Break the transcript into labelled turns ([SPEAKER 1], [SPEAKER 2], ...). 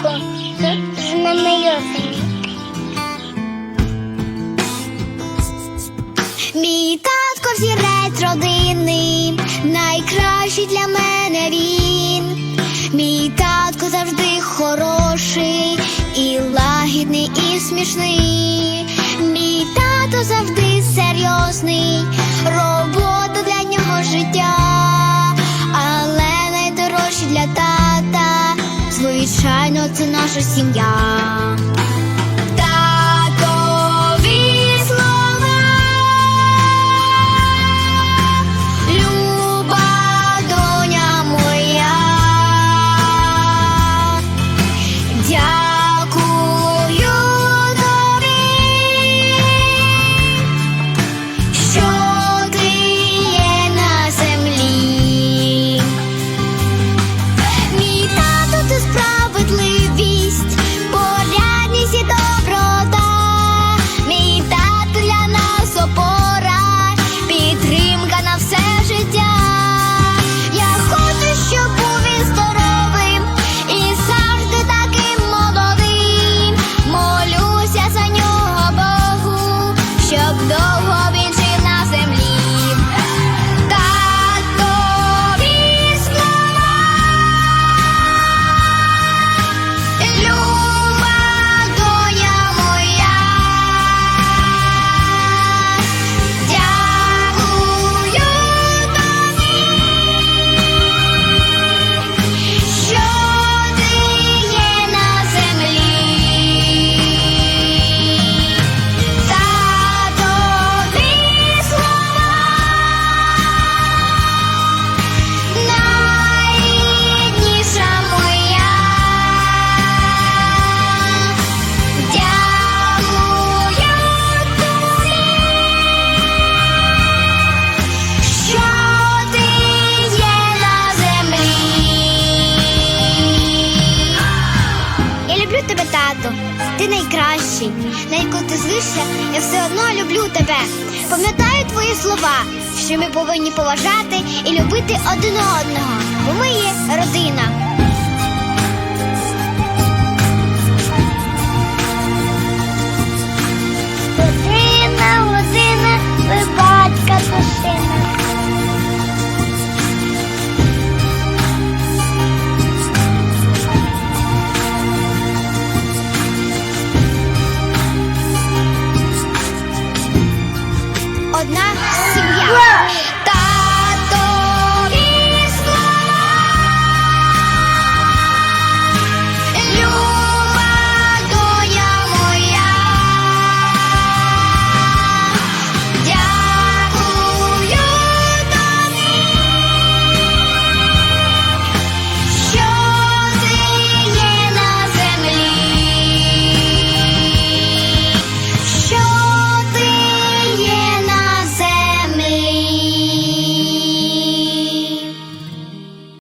[SPEAKER 1] ліжко. Тут вже. Мій татко зірець родини, найкращий для мене він. Мій татко завжди хороший, і лагідний, і смішний. Мій тато завжди серйозний. 这次，那是信仰。Тато. Ти найкращий. Навіть коли я все одно люблю тебе. Пам'ятаю твої слова, що ми повинні поважати і любити один одного, бо ми є